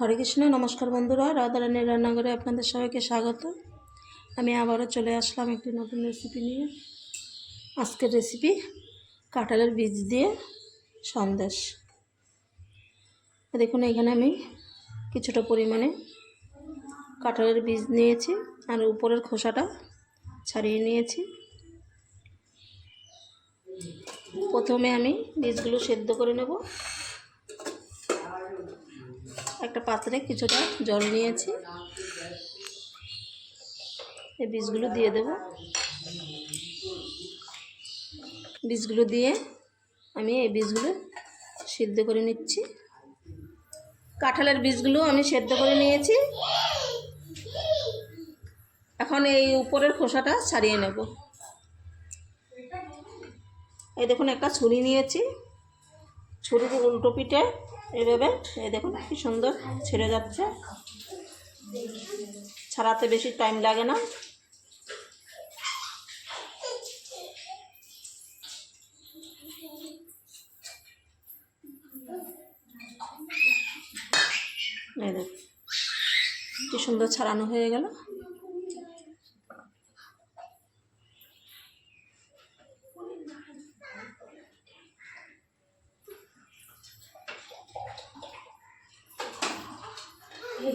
হরে কৃষ্ণ, নমস্কার বন্ধুরা। রাধারানীর রান্নাঘরে আপনাদের সবাইকে স্বাগত। আমি আবারও চলে আসলাম একটি নতুন রেসিপি নিয়ে। আজকের রেসিপি কাঁঠালের বীজ দিয়ে সন্দেশ। দেখুন, এখানে আমি কিছুটা পরিমাণে কাঁঠালের বীজ নিয়েছি আর উপরের খোসাটা ছাড়িয়ে নিয়েছি। প্রথমে আমি বীজগুলো সেদ্ধ করে নেব। একটা পাত্রে কিছুটা জল নিয়েছি। এই বীজগুলো দিয়ে দেব। বীজগুলো দিয়ে আমি এই বীজগুলো সিদ্ধ করে নিচ্ছি। কাঁঠালের বীজগুলো আমি সেদ্ধ করে নিয়েছি। এখন এই উপরের খোসাটা ছাড়িয়ে নেব। এই দেখুন, একটা ছুরি নিয়েছি। ছুরির উল্টো পিঠে এইভাবে এই দেখুন কি সুন্দর ছেড়ে যাচ্ছে। ছাড়াতে বেশি টাইম লাগে না। কি সুন্দর ছাড়ানো হয়ে গেল।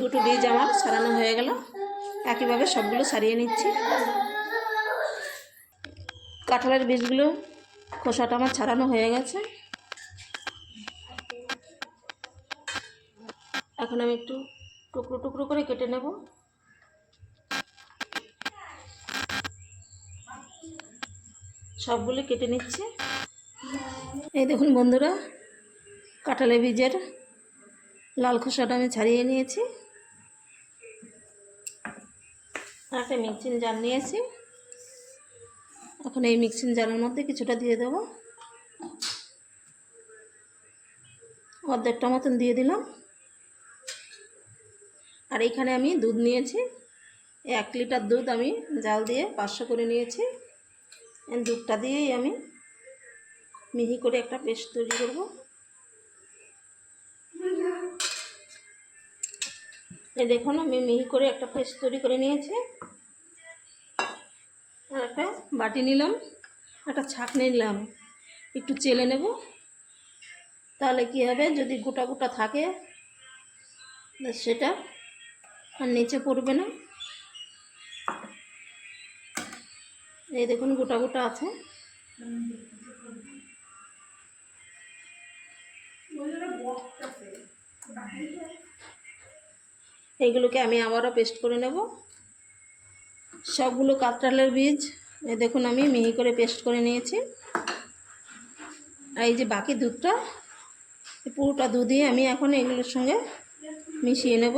দুটো বীজ আমার সারানো হয়ে গেল। একইভাবে সবগুলো সারিয়ে নিচ্ছি। কাঁঠালের বীজগুলো খোসাটা আমার ছাড়ানো হয়ে গেছে। এখন আমি একটু টুকরো টুকরো করে কেটে নেব। সবগুলো কেটে নিচ্ছে। এই দেখুন বন্ধুরা, কাঁঠালের বীজের লাল খোসাটা আমি ছাড়িয়ে নিয়েছি। একটা মিক্সিং জার নিয়েছি। এখন এই মিক্সিং জারের মধ্যে কিছুটা দিয়ে দেবো। অর্ধেকটা মতন দিয়ে দিলাম। আর এখানে আমি দুধ নিয়েছি। এক লিটার দুধ আমি জাল দিয়ে পাঁচশো করে নিয়েছি। দুধটা দিয়েই আমি মিহি করে একটা পেস্ট তৈরি করব। এই দেখুন, আমি মিহি করে একটা পেস্ট তৈরি করে নিয়েছি। আর একটা বাটি নিলাম, একটা ছাঁকনি নিলাম। একটু চেলে নেব। তাহলে কি হবে, যদি গোটা গোটা থাকে সেটা আর নিচে পড়বে না। এই দেখুন, গোটা গোটা আছে। এইগুলোকে আমি আবারও পেস্ট করে নেব। সবগুলো কাঁঠালের বীজ দেখুন আমি মিহি করে পেস্ট করে নিয়েছি। আর এই যে বাকি দুধটা পুরোটা দুধই আমি এখন এগুলোর সঙ্গে মিশিয়ে নেব।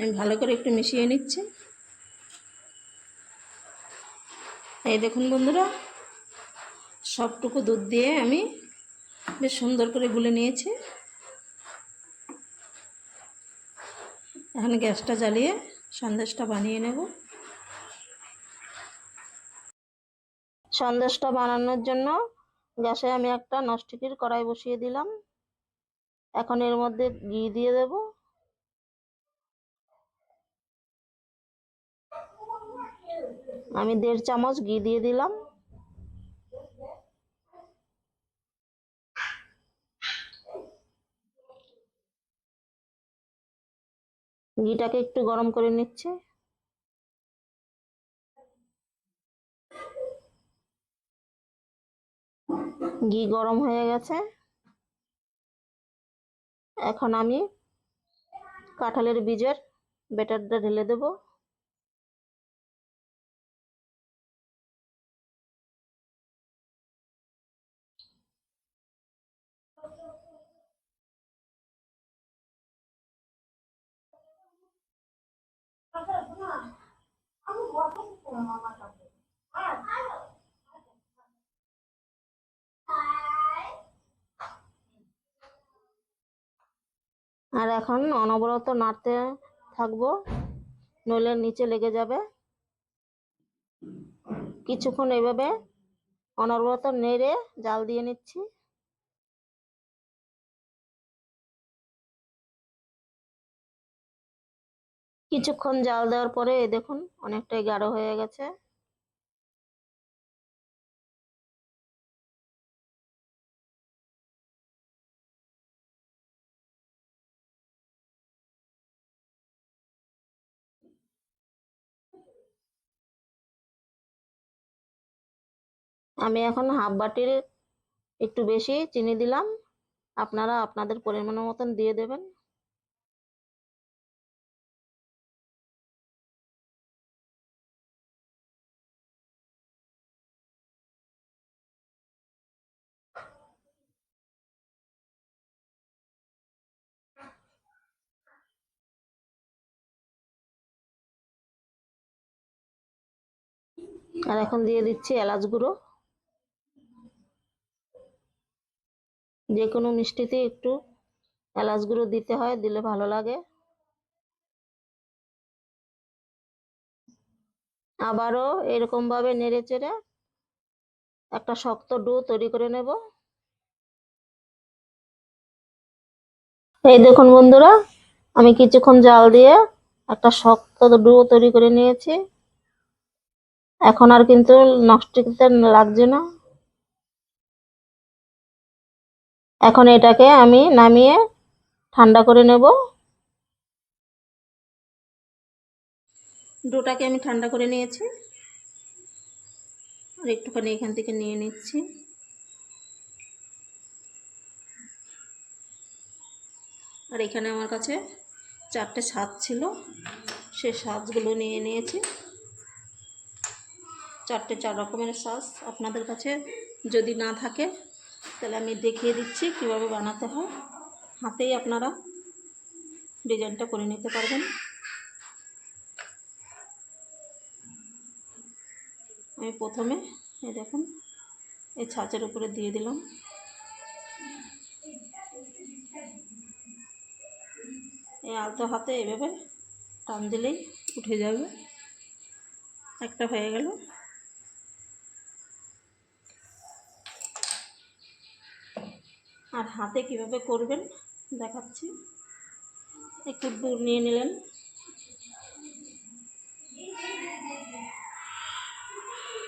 আমি ভালো করে একটু মিশিয়ে নিচ্ছি। এই দেখুন বন্ধুরা, সবটুকু দুধ দিয়ে আমি বেশ সুন্দর করে গুলে নিয়েছি। এখন গ্যাসটা জ্বালিয়ে সন্দেশটা বানিয়ে নেব। সন্দেশটা বানানোর জন্য গ্যাসে আমি একটা নস্টিকের কড়াই বসিয়ে দিলাম। এখন এর মধ্যে ঘি দিয়ে দেব। আমি দেড় চামচ ঘি দিয়ে দিলাম। ঘিটাকে একটু গরম করে নিচ্ছে। ঘি গরম হয়ে গেছে। এখন আমি কাঁঠালের বীজের ব্যাটারটা ঢেলে দেবো। আর এখন অনবরত নাড়তে থাকব, নইলে নিচে লেগে যাবে। কিছুক্ষণ এইভাবে অনবরত নেড়ে জাল দিয়ে নিচ্ছি। কিছুক্ষণ জাল দেওয়ার পরে দেখুন অনেকটাই গাঢ় হয়ে গেছে। আমি এখন হাফ বাটির একটু বেশি চিনি দিলাম। আপনারা আপনাদের পরিমাণ মতন দিয়ে দেবেন। আর এখন দিয়ে দিচ্ছি এলাচ গুঁড়ো। যে কোনো মিষ্টিতে একটু এলাচ গুঁড়ো দিতে হয়, দিলে ভালো লাগে। আবারও এরকম ভাবে নেড়ে চেড়ে একটা শক্ত ডো তৈরি করে নেব। এই দেখুন বন্ধুরা, আমি কিছুক্ষণ জাল দিয়ে একটা শক্ত ডো তৈরি করে নিয়েছি। এখন আর কিন্তু নস্টিকতে লাগছে না। এখন এটাকে আমি নামিয়ে ঠান্ডা করে নেব। ডোটাকে আমি ঠান্ডা করে নিয়েছি। আর একটুখানি এখান থেকে নিয়ে নিচ্ছি। আর এখানে আমার কাছে চারটে ছাদ ছিল। সে সাজগুলো নিয়ে নিয়েছি। চারটে চার রকমের সস আপনাদের কাছে যদি না থাকে, তাহলে আমি দেখিয়ে দিচ্ছি কীভাবে বানাতে হয়। হাতেই আপনারা ডিজাইনটা করে নিতে পারবেন। আমি প্রথমে এই দেখুন, এই ছাঁচের উপরে দিয়ে দিলাম। এই আলতো হাতে এভাবে টান দিলেই উঠে যাবে। একটা হয়ে গেল। আর হাতে কীভাবে করবেন দেখাচ্ছি। একটু দূর নিয়ে নিলেন।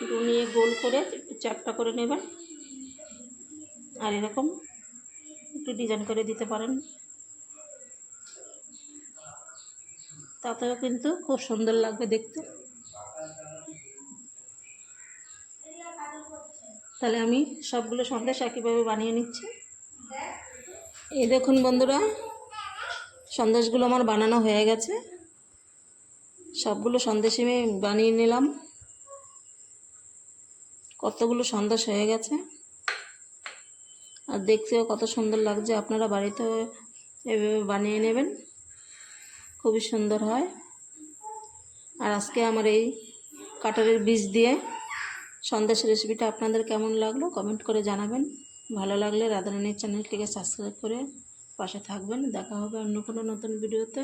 দূর নিয়ে গোল করে একটু চ্যাপটা করে নেবেন। আর এরকম একটু ডিজাইন করে দিতে পারেন। তাতেও কিন্তু খুব সুন্দর লাগবে দেখতে। তাহলে আমি সবগুলো সন্দেশ একইভাবে বানিয়ে নিচ্ছি। এই দেখুন বন্ধুরা, সন্দেশগুলো আমার বানানো হয়ে গেছে। সবগুলো সন্দেশ আমি বানিয়ে নিলাম। কতগুলো সন্দেশ হয়ে গেছে। আর দেখতেও কত সুন্দর লাগছে, আপনারা বাড়িতে এভাবে বানিয়ে নেবেন। খুবই সুন্দর হয়। আর আজকে আমার এই কাটারের বীজ দিয়ে সন্দেশ রেসিপিটা আপনাদের কেমন লাগল, কমেন্ট করে জানাবেন। ভালো লাগলে রাধারানীর চ্যানেলটিকে সাবস্ক্রাইব করে পাশে থাকবেন। দেখা হবে অন্য কোনো নতুন ভিডিওতে।